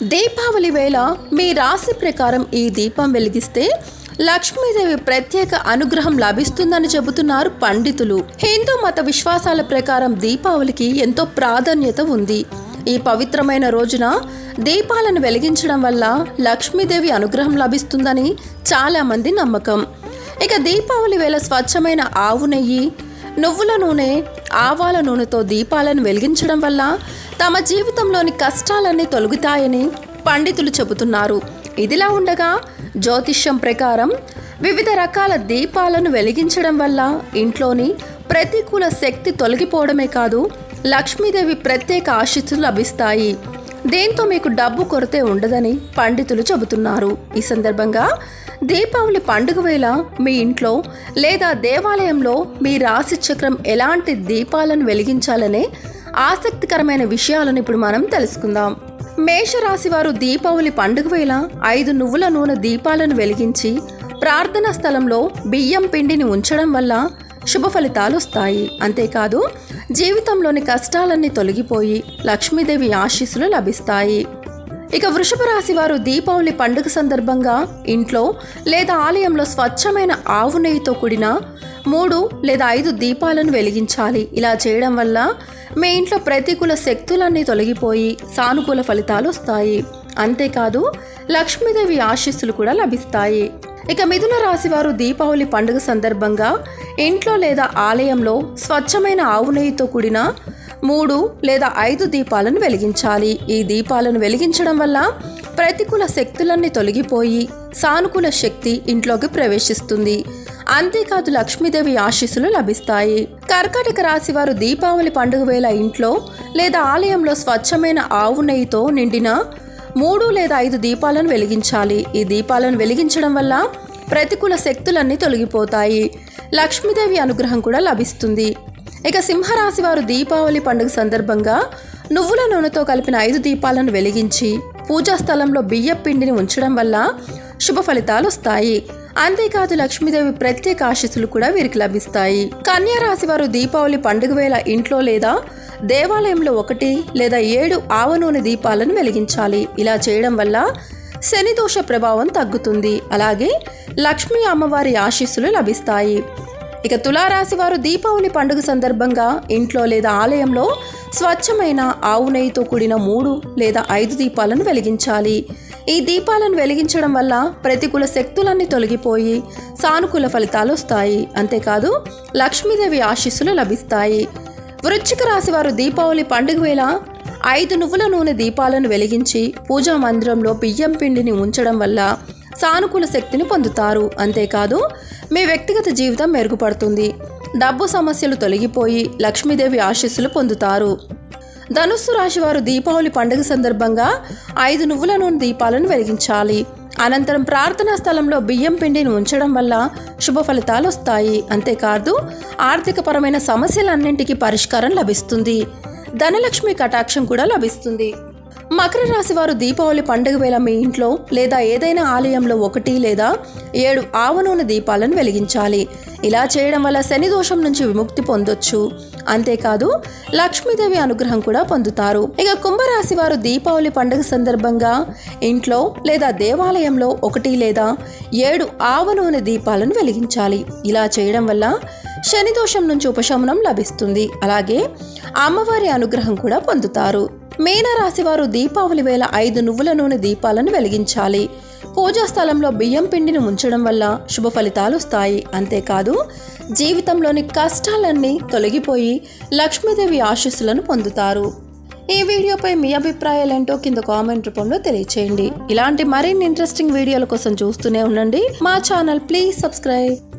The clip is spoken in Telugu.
దీపావళి వేళ మీ రాశి ప్రకారం ఈ దీపం వెలిగిస్తే లక్ష్మీదేవి ప్రత్యేక అనుగ్రహం లభిస్తుందని చెబుతున్నారు పండితులు. హిందూ మత విశ్వాసాల ప్రకారం దీపావళికి ఎంతో ప్రాధాన్యత ఉంది. ఈ పవిత్రమైన రోజున దీపాలను వెలిగించడం వల్ల లక్ష్మీదేవి అనుగ్రహం లభిస్తుందని చాలామంది నమ్మకం. ఇక దీపావళి వేళ స్వచ్ఛమైన ఆవు నెయ్యి నువ్వుల నూనె ఆవాల నూనెతో దీపాలను వెలిగించడం వల్ల తమ జీవితంలోని కష్టాలన్నీ తొలగుతాయని పండితులు చెబుతున్నారు. ఇదిలా ఉండగా జ్యోతిష్యం ప్రకారం వివిధ రకాల దీపాలను వెలిగించడం వల్ల ఇంట్లోని ప్రతికూల శక్తి తొలగిపోవడమే కాదు లక్ష్మీదేవి ప్రత్యేక ఆశీస్సులు లభిస్తాయి. దీంతో మీకు డబ్బు కొరతే ఉండదని పండితులు చెబుతున్నారు. ఈ సందర్భంగా దీపావళి పండుగ వేళ మీ ఇంట్లో లేదా దేవాలయంలో మీ రాశి చక్రం ఎలాంటి దీపాలను వెలిగించాలనే ఆసక్తికరమైన విషయాలను ఇప్పుడు మనం తెలుసుకుందాం. మేషరాశి వారు దీపావళి పండుగ వేళ ఐదు నువ్వుల నూనె దీపాలను వెలిగించి ప్రార్థనా స్థలంలో బియ్యం పిండిని ఉంచడం వల్ల శుభ ఫలితాలు వస్తాయి. అంతేకాదు జీవితంలోని కష్టాలన్నీ తొలగిపోయి లక్ష్మీదేవి ఆశీస్సులు లభిస్తాయి. ఇక వృషభ రాశి వారు దీపావళి పండుగ సందర్భంగా ఇంట్లో లేదా ఆలయంలో స్వచ్ఛమైన ఆవు నెయ్యితో కూడిన మూడు లేదా ఐదు దీపాలను వెలిగించాలి. ఇలా చేయడం వల్ల మీ ఇంట్లో ప్రతికూల శక్తులన్నీ తొలగిపోయి సానుకూల ఫలితాలు వస్తాయి. అంతేకాదు లక్ష్మీదేవి ఆశీస్సులు కూడా లభిస్తాయి. ఇక మిథున రాశి వారు దీపావళి పండుగ సందర్భంగా ఇంట్లో లేదా ఆలయంలో స్వచ్ఛమైన ఆవు నెయ్యితో కూడిన మూడు లేదా ఐదు దీపాలను వెలిగించాలి. ఈ దీపాలను వెలిగించడం వల్ల ప్రతికూల శక్తులన్నీ తొలగిపోయి సానుకూల శక్తి ఇంట్లోకి ప్రవేశిస్తుంది. అంతేకాదు లక్ష్మీదేవి ఆశీస్సులు లభిస్తాయి. కర్కాటక రాశి వారు దీపావళి పండుగ వేళ ఇంట్లో లేదా ఆలయంలో స్వచ్ఛమైన ఆవు నెయ్యితో నిండిన మూడు లేదా ఐదు దీపాలను వెలిగించాలి. ఈ దీపాలను వెలిగించడం వల్ల ప్రతికూల శక్తులన్నీ తొలగిపోతాయి. లక్ష్మీదేవి అనుగ్రహం కూడా లభిస్తుంది. ఇక సింహరాశి వారు దీపావళి పండుగ సందర్భంగా నువ్వుల నూనెతో కలిపిన ఐదు దీపాలను వెలిగించి పూజా స్థలంలో బియ్య పిండిని ఉంచడం వల్ల శుభ ఫలితాలు వస్తాయి. అంతేకాదు లక్ష్మీదేవి ప్రత్యేక ఆశీస్సులు కూడా వీరికి లభిస్తాయి. కన్యా రాశి వారు దీపావళి పండుగ వేళ ఇంట్లో లేదా దేవాలయంలో ఒకటి లేదా ఏడు ఆవ నూనె దీపాలను వెలిగించాలి. ఇలా చేయడం వల్ల శని దోష ప్రభావం తగ్గుతుంది. అలాగే లక్ష్మీ అమ్మవారి ఆశీస్సులు లభిస్తాయి. ఇక తులారాశి వారు దీపావళి పండుగ సందర్భంగా ఇంట్లో లేదా ఆలయంలో స్వచ్ఛమైన ఆవు నెయ్యితో కూడిన మూడు లేదా ఐదు దీపాలను వెలిగించాలి. ఈ దీపాలను వెలిగించడం వల్ల ప్రతికూల శక్తులన్నీ తొలగిపోయి సానుకూల ఫలితాలు వస్తాయి. అంతేకాదు లక్ష్మీదేవి ఆశీస్సులు లభిస్తాయి. వృశ్చిక రాశి వారు దీపావళి పండుగ వేళ ఐదు నువ్వుల నూనె దీపాలను వెలిగించి పూజా మందిరంలో బియ్యం పిండిని ఉంచడం వల్ల సానుకూల శక్తిని పొందుతారు. అంతేకాదు మీ వ్యక్తిగత జీవితం మెరుగుపడుతుంది. డబ్బు సమస్యలు తొలగిపోయి లక్ష్మీదేవి ఆశీస్సులు పొందుతారు. ధనుస్సు రాశి వారు దీపావళి పండుగ సందర్భంగా ఐదు నువ్వుల నూనె దీపాలను వెలిగించాలి. అనంతరం ప్రార్థనా స్థలంలో బియ్యం పిండిని ఉంచడం వల్ల శుభ ఫలితాలు వస్తాయి. అంతేకాదు ఆర్థికపరమైన సమస్యలన్నింటికీ పరిష్కారం లభిస్తుంది. ధనలక్ష్మి కటాక్షం కూడా లభిస్తుంది. మకర రాశి వారు దీపావళి పండుగ వేళ మీ ఇంట్లో లేదా ఏదైనా ఆలయంలో ఒకటి లేదా ఏడు ఆవనూనె దీపాలను వెలిగించాలి. ఇలా చేయడం వల్ల శని దోషం నుంచి విముక్తి పొందొచ్చు. అంతేకాదు లక్ష్మీదేవి అనుగ్రహం కూడా పొందుతారు. ఇక కుంభరాశి వారు దీపావళి పండుగ సందర్భంగా ఇంట్లో లేదా దేవాలయంలో ఒకటి లేదా ఏడు ఆవనూనె దీపాలను వెలిగించాలి. ఇలా చేయడం వల్ల శని దోషం నుంచి ఉపశమనం లభిస్తుంది. అలాగే అమ్మవారి అనుగ్రహం కూడా పొందుతారు. మీనరాశివారు దీపావళి వేళ ఐదు నువ్వుల నూనె దీపాలను వెలిగించాలి. పూజా స్థలంలో బియ్యం పిండిని ఉంచడం వల్ల శుభ ఫలితాలు వస్తాయి. అంతేకాదు జీవితంలోని కష్టాలన్నీ తొలగిపోయి లక్ష్మీదేవి ఆశీస్సులను పొందుతారు. ఈ వీడియోపై మీ అభిప్రాయాలేంటో కింద కామెంట్ రూపంలో తెలియచేయండి. ఇలాంటి మరిన్ని ఇంట్రెస్టింగ్ వీడియోల కోసం చూస్తూనే ఉండండి. మా ఛానల్ ప్లీజ్ సబ్స్క్రైబ్.